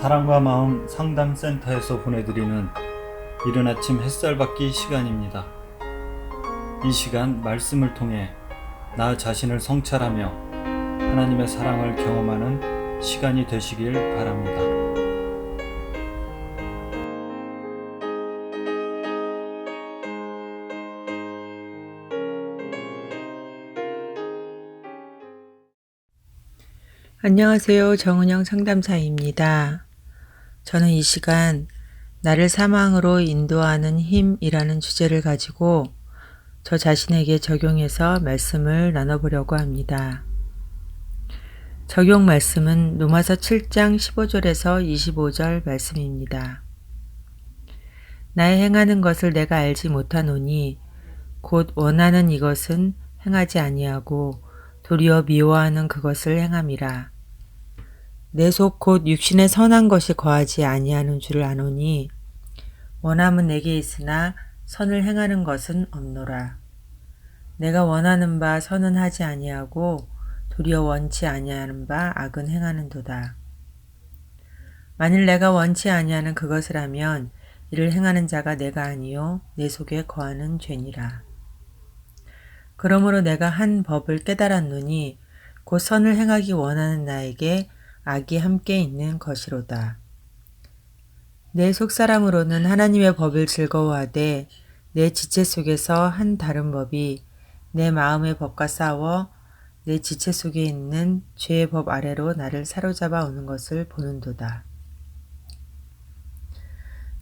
사랑과 마음 상담센터에서 보내드리는 이른 아침 햇살 받기 시간입니다. 이 시간 말씀을 통해 나 자신을 성찰하며 하나님의 사랑을 경험하는 시간이 되시길 바랍니다. 안녕하세요. 정은영 상담사입니다. 저는 이 시간 나를 사망으로 인도하는 힘이라는 주제를 가지고 저 자신에게 적용해서 말씀을 나눠보려고 합니다. 적용 말씀은 로마서 7장 15절에서 25절 말씀입니다. 나의 행하는 것을 내가 알지 못하노니 곧 원하는 이것은 행하지 아니하고 도리어 미워하는 그것을 행함이라. 내 속 곧 육신의 선한 것이 거하지 아니하는 줄을 아노니 원함은 내게 있으나 선을 행하는 것은 없노라. 내가 원하는 바 선은 하지 아니하고 도리어 원치 아니하는 바 악은 행하는도다. 만일 내가 원치 아니하는 그것을 하면 이를 행하는 자가 내가 아니요 내 속에 거하는 죄니라. 그러므로 내가 한 법을 깨달았노니 곧 선을 행하기 원하는 나에게 악이 함께 있는 것이로다. 내 속사람으로는 하나님의 법을 즐거워하되 내 지체 속에서 한 다른 법이 내 마음의 법과 싸워 내 지체 속에 있는 죄의 법 아래로 나를 사로잡아 오는 것을 보는도다.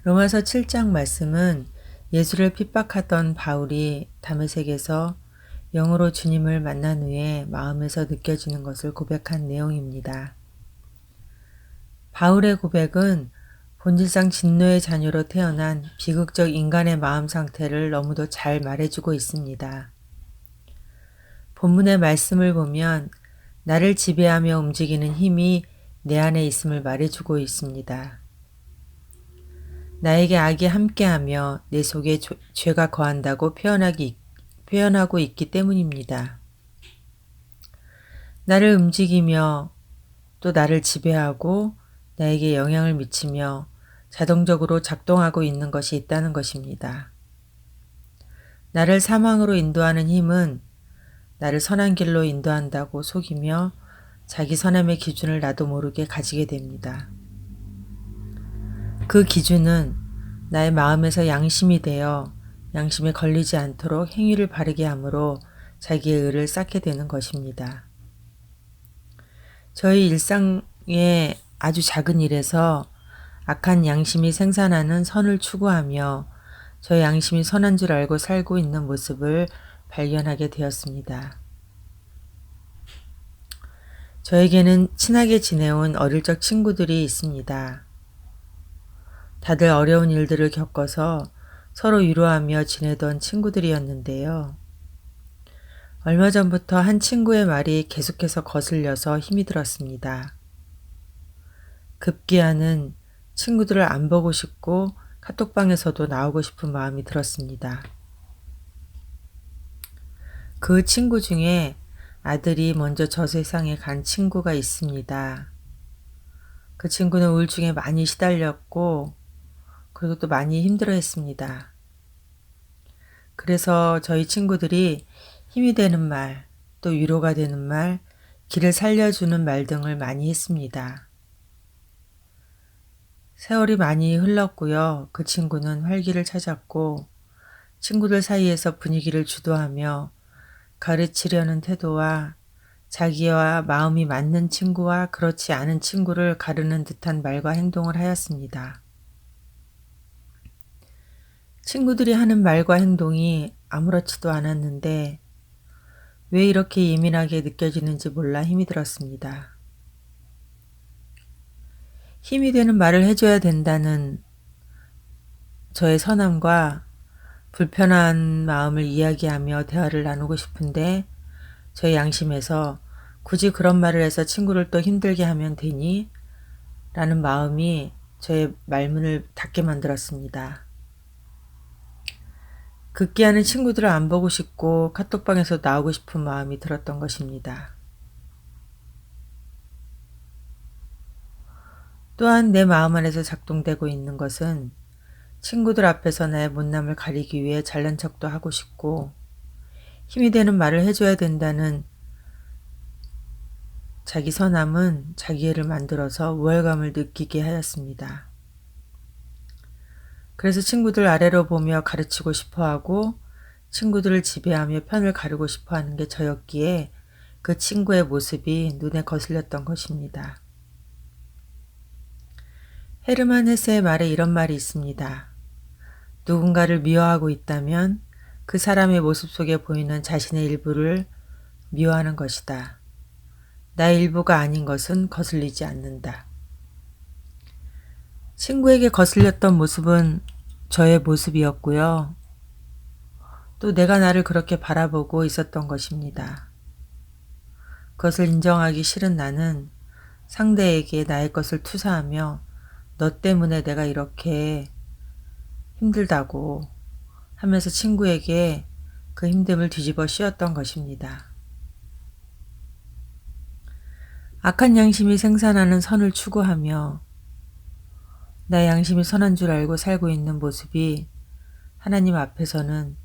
로마서 7장 말씀은 예수를 핍박하던 바울이 다메섹에서 영으로 주님을 만난 후에 마음에서 느껴지는 것을 고백한 내용입니다. 바울의 고백은 본질상 진노의 자녀로 태어난 비극적 인간의 마음 상태를 너무도 잘 말해주고 있습니다. 본문의 말씀을 보면 나를 지배하며 움직이는 힘이 내 안에 있음을 말해주고 있습니다. 나에게 악이 함께하며 내 속에 죄가 거한다고 표현하기, 표현하고 있기 때문입니다. 나를 움직이며 또 나를 지배하고 나에게 영향을 미치며 자동적으로 작동하고 있는 것이 있다는 것입니다. 나를 사망으로 인도하는 힘은 나를 선한 길로 인도한다고 속이며 자기 선함의 기준을 나도 모르게 가지게 됩니다. 그 기준은 나의 마음에서 양심이 되어 양심에 걸리지 않도록 행위를 바르게 함으로 자기의 의를 쌓게 되는 것입니다. 저희 일상의 아주 작은 일에서 악한 양심이 생산하는 선을 추구하며 저의 양심이 선한 줄 알고 살고 있는 모습을 발견하게 되었습니다. 저에게는 친하게 지내온 어릴 적 친구들이 있습니다. 다들 어려운 일들을 겪어서 서로 위로하며 지내던 친구들이었는데요. 얼마 전부터 한 친구의 말이 계속해서 거슬려서 힘이 들었습니다. 급기야는 친구들을 안 보고 싶고 카톡방에서도 나오고 싶은 마음이 들었습니다. 그 친구 중에 아들이 먼저 저 세상에 간 친구가 있습니다. 그 친구는 우울증에 많이 시달렸고, 그리고 또 많이 힘들어 했습니다. 그래서 저희 친구들이 힘이 되는 말, 또 위로가 되는 말, 길을 살려주는 말 등을 많이 했습니다. 세월이 많이 흘렀고요. 그 친구는 활기를 찾았고, 친구들 사이에서 분위기를 주도하며 가르치려는 태도와 자기와 마음이 맞는 친구와 그렇지 않은 친구를 가르는 듯한 말과 행동을 하였습니다. 친구들이 하는 말과 행동이 아무렇지도 않았는데 왜 이렇게 예민하게 느껴지는지 몰라 힘이 들었습니다. 힘이 되는 말을 해줘야 된다는 저의 선함과 불편한 마음을 이야기하며 대화를 나누고 싶은데 저의 양심에서 굳이 그런 말을 해서 친구를 또 힘들게 하면 되니? 라는 마음이 저의 말문을 닫게 만들었습니다. 극기하는 친구들을 안 보고 싶고 카톡방에서 나오고 싶은 마음이 들었던 것입니다. 또한 내 마음 안에서 작동되고 있는 것은 친구들 앞에서 나의 못남을 가리기 위해 잘난 척도 하고 싶고 힘이 되는 말을 해줘야 된다는 자기 선함은 자기애를 만들어서 우월감을 느끼게 하였습니다. 그래서 친구들 아래로 보며 가르치고 싶어 하고 친구들을 지배하며 편을 가르고 싶어 하는 게 저였기에 그 친구의 모습이 눈에 거슬렸던 것입니다. 헤르만 헤세의 말에 이런 말이 있습니다. 누군가를 미워하고 있다면 그 사람의 모습 속에 보이는 자신의 일부를 미워하는 것이다. 나의 일부가 아닌 것은 거슬리지 않는다. 친구에게 거슬렸던 모습은 저의 모습이었고요. 또 내가 나를 그렇게 바라보고 있었던 것입니다. 그것을 인정하기 싫은 나는 상대에게 나의 것을 투사하며 너 때문에 내가 이렇게 힘들다고 하면서 친구에게 그 힘듦을 뒤집어 씌웠던 것입니다. 악한 양심이 생산하는 선을 추구하며 나의 양심이 선한 줄 알고 살고 있는 모습이 하나님 앞에서는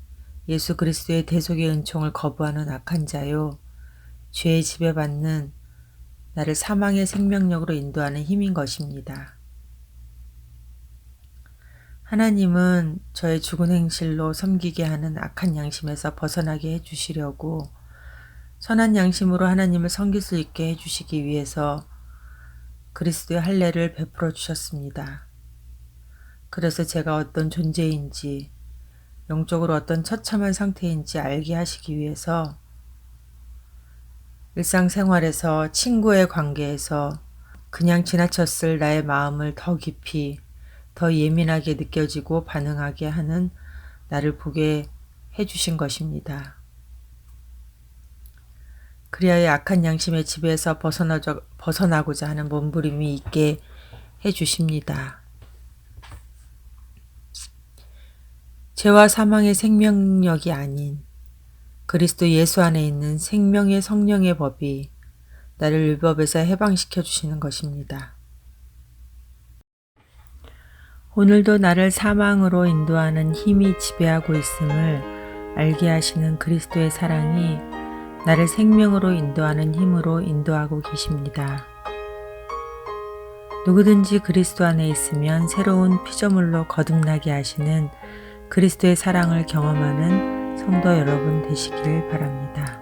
예수 그리스도의 대속의 은총을 거부하는 악한 자요, 죄에 지배받는 나를 사망의 생명력으로 인도하는 힘인 것입니다. 하나님은 저의 죽은 행실로 섬기게 하는 악한 양심에서 벗어나게 해주시려고 선한 양심으로 하나님을 섬길 수 있게 해주시기 위해서 그리스도의 할례를 베풀어 주셨습니다. 그래서 제가 어떤 존재인지 영적으로 어떤 처참한 상태인지 알게 하시기 위해서 일상생활에서 친구의 관계에서 그냥 지나쳤을 나의 마음을 더 깊이 더 예민하게 느껴지고 반응하게 하는 나를 보게 해주신 것입니다. 그리하여 악한 양심의 지배에서 벗어나고자 하는 몸부림이 있게 해주십니다. 죄와 사망의 생명력이 아닌 그리스도 예수 안에 있는 생명의 성령의 법이 나를 율법에서 해방시켜 주시는 것입니다. 오늘도 나를 사망으로 인도하는 힘이 지배하고 있음을 알게 하시는 그리스도의 사랑이 나를 생명으로 인도하는 힘으로 인도하고 계십니다. 누구든지 그리스도 안에 있으면 새로운 피조물로 거듭나게 하시는 그리스도의 사랑을 경험하는 성도 여러분 되시기를 바랍니다.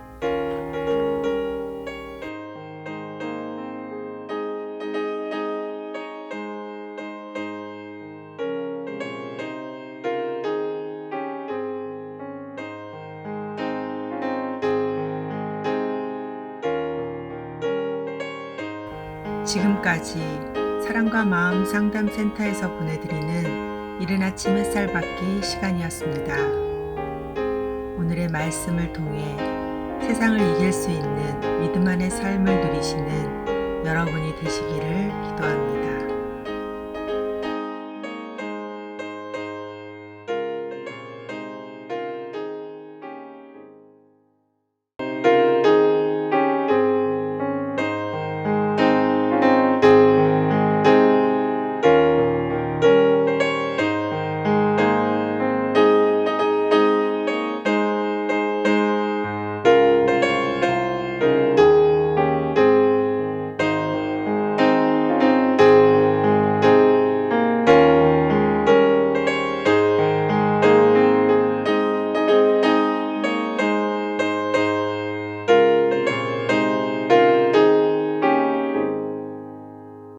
지금까지 사랑과 마음 상담 센터에서 보내드리는 이른 아침 햇살 받기 시간이었습니다. 오늘의 말씀을 통해 세상을 이길 수 있는 믿음 안의 삶을 누리시는 여러분이 되시기를 기도합니다.